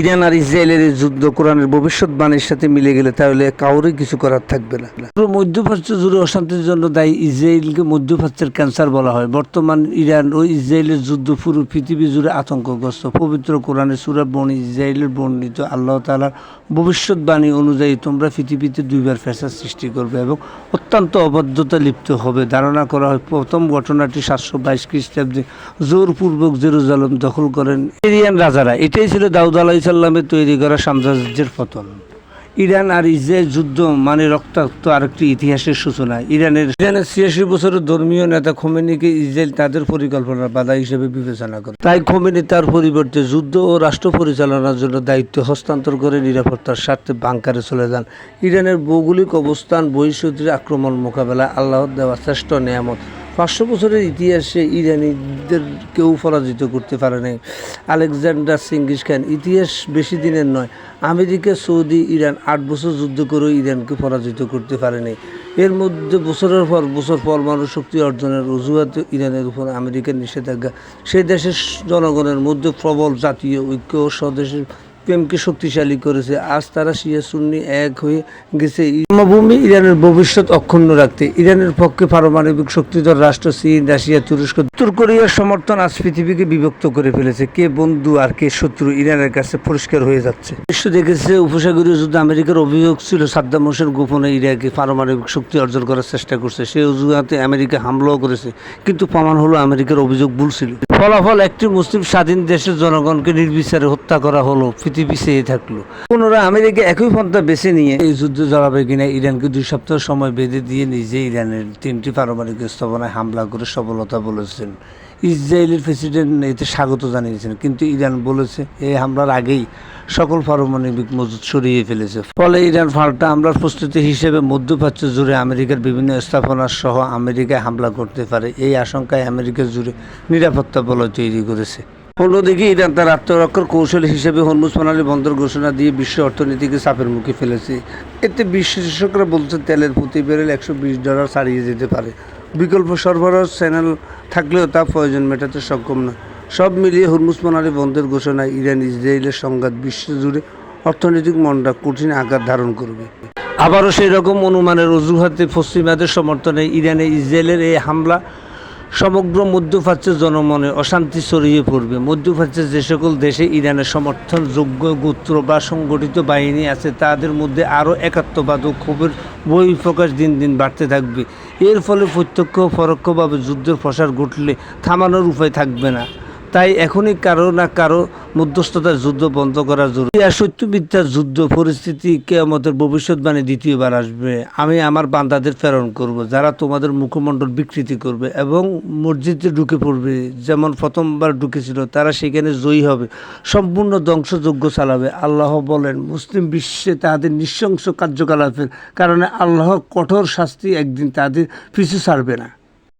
Iran আর ইসরায়েলের যুদ্ধ কোরআনের ভবিষ্যৎবাণীর সাথে মিলে গেলে তাহলে কাউরই কিছু করার থাকবে না। পুরো মধ্যপ্রাচ্য জুড়ে অশান্তির জন্য দায়ী ইসরায়েলকে মধ্যপ্রাচ্যের ক্যান্সার বলা হয়। বর্তমান ইরান ও ইসরায়েলের যুদ্ধ পুরো পৃথিবী জুড়ে আতঙ্কগ্রস্ত। পবিত্র কোরআনের সুরা বর্ণি ইসরায়েলের বর্ণিত আল্লাহ তালার ভবিষ্যৎবাণী অনুযায়ী তোমরা পৃথিবীতে দুইবার ফ্যাসাদ সৃষ্টি করবে এবং অত্যন্ত অবাধ্যতা লিপ্ত হবে। ধারণা করা হয়, প্রথম ঘটনাটি সাতশো বাইশ খ্রিস্টাব্দে জোরপূর্বক জেরুজালেম দখল করেন ইরিয়ান রাজারা। এটাই ছিল দাউদ আলাইসাল্লামের তৈরি করা সাম্রাজ্যের পতন। ইরান আর ইসরায়েল যুদ্ধ মানে রক্তাক্ত আরেকটি ইতিহাসের সূচনা। ইরানের ইরানের ছিয়াশি বছরের ধর্মীয় নেতা খোমেনিকে ইসরায়েল তাদের পরিকল্পনার বাধা হিসেবে বিবেচনা করে। তাই খোমেনি তার পরিবর্তে যুদ্ধ ও রাষ্ট্র পরিচালনার জন্য দায়িত্ব হস্তান্তর করে নিরাপত্তার স্বার্থে বাংকারে চলে যান। ইরানের ভৌগোলিক অবস্থান, বহিঃশত্রুর আক্রমণ মোকাবেলা আল্লাহর দেওয়া শ্রেষ্ঠ নিয়ামত। পাঁচশো বছরের ইতিহাসে ইরানিদের কেউ পরাজিত করতে পারে নাই। আলেকজান্ডার সিঙ্গিস খান, ইতিহাস বেশি দিনের নয়, আমেরিকা, সৌদি, ইরান আট বছর যুদ্ধ করেও ইরানকে পরাজিত করতে পারেনি এর মধ্যে বছরের পর বছর পরমাণু শক্তি অর্জনের অজুহাতে ইরানের উপর আমেরিকার নিষেধাজ্ঞা। সেই দেশের জনগণের মধ্যে প্রবল জাতীয় ঐক্য স্বদেশের প্রেমকে শক্তিশালী করেছে। আজ তারা শিয়া সুন্নি এক হয়ে গেছে। জন্মভূমি ইরানের ভবিষ্যৎ অক্ষুণ্ণ রাখতে। ইরানের পক্ষে পারমাণবিক শক্তিধর রাষ্ট্র চীন, রাশিয়া, তুরস্ক, উত্তর কোরিয়ার সমর্থন আজ পৃথিবীকে বিভক্ত করে ফেলেছে। কে বন্ধু আর কে শত্রু ইরানের কাছে পরিষ্কার হয়ে যাচ্ছে। বিশ্ব দেখেছে, উপসাগরীয় যুদ্ধ আমেরিকার অভিযোগ ছিল, সাদ্দাম হোসেন গোপনে ইরাকে পারমাণবিক শক্তি অর্জন করার চেষ্টা করছে। সেই অজুহাতে আমেরিকা হামলাও করেছে, কিন্তু প্রমাণ হলো আমেরিকার অভিযোগ ভুল ছিল। ফলাফল একটি মুসলিম স্বাধীন দেশের জনগণকে নির্বিচারে হত্যা করা হলো পৃথিবী চেয়ে থাকল। পুনরায় আমেরিকা একই পন্থা বেছে নিয়ে এই যুদ্ধ জড়াবে কিনা, ইরানকে দুই সপ্তাহ সময় বেঁধে দিয়ে নিজে ইরানের তিনটি পারমাণবিক স্থাপনায় হামলা করে সফলতা বলেছেন। ইসরায়েলের প্রেসিডেন্ট এতে স্বাগত জানিয়েছেন, কিন্তু ইরান বলেছে, এই হামলার আগেই সকল পারমাণবিক মজুদ সরিয়ে ফেলেছে। ফলে ইরান পাল্টা হামলার প্রস্তুতি হিসেবে মধ্যপ্রাচ্য জুড়ে আমেরিকার বিভিন্ন স্থাপনা সহ আমেরিকায় হামলা করতে পারে। এই আশঙ্কায় আমেরিকা জুড়ে নিরাপত্তা বলয় তৈরি করেছে। অন্যদিকে ইরান তার আত্মরক্ষার কৌশল হিসেবে হরমুজ প্রণালী বন্দর ঘোষণা দিয়ে বিশ্ব অর্থনীতিকে চাপের মুখে ফেলেছে। এতে বিশেষজ্ঞরা বলছে তেলের প্রতি ব্যারেল একশো বিশ ডলার ছাড়িয়ে যেতে পারে। বিকল্প সরবরাহ চ্যানেল থাকলেও তা প্রয়োজন মেটাতে সক্ষম না সব মিলিয়ে হরমুজ প্রণালী বন্ধের ঘোষণায় ইরান ইসরায়েলের সংঘাত বিশ্বজুড়ে অর্থনৈতিক মন্দা কঠিন আকার ধারণ করবে। আবারও সেই রকম অনুমানের অজুহাতে পশ্চিমাদের সমর্থনে ইরানে ইসরায়েলের এই হামলা সমগ্র মধ্যপ্রাচ্যের জনমনে অশান্তি ছড়িয়ে পড়বে। মধ্যপ্রাচ্যের যে সকল দেশে ইরানের সমর্থনযোগ্য গোত্র বা সংগঠিত বাহিনী আছে, তাদের মধ্যে আরও একাত্মবাদ ও ক্ষোভের বহিঃপ্রকাশ দিন দিন বাড়তে থাকবে। এর ফলে প্রত্যক্ষ পরোক্ষভাবে যুদ্ধের প্রসার ঘটলে থামানোর উপায় থাকবে না। তাই এখনই কারও না কারও মধ্যস্থতার যুদ্ধ বন্ধ করা জরুরি। আর সত্যবিদ্যার যুদ্ধ, পরিস্থিতি, কেয়ামতের ভবিষ্যৎবাণী দ্বিতীয়বার আসবে। আমি আমার বান্দাদের প্রেরণ করব, যারা তোমাদের মুখমণ্ডল বিকৃতি করবে এবং মসজিদে ঢুকে পড়বে। যেমন প্রথমবার ঢুকেছিল, তারা সেখানে জয়ী হবে, সম্পূর্ণ ধ্বংসযজ্ঞ চালাবে। আল্লাহ বলেন, মুসলিম বিশ্বে তাদের নৃশংস কার্যকলাপের কারণে আল্লাহ কঠোর শাস্তি একদিন তাদের পিছু ছাড়বে না।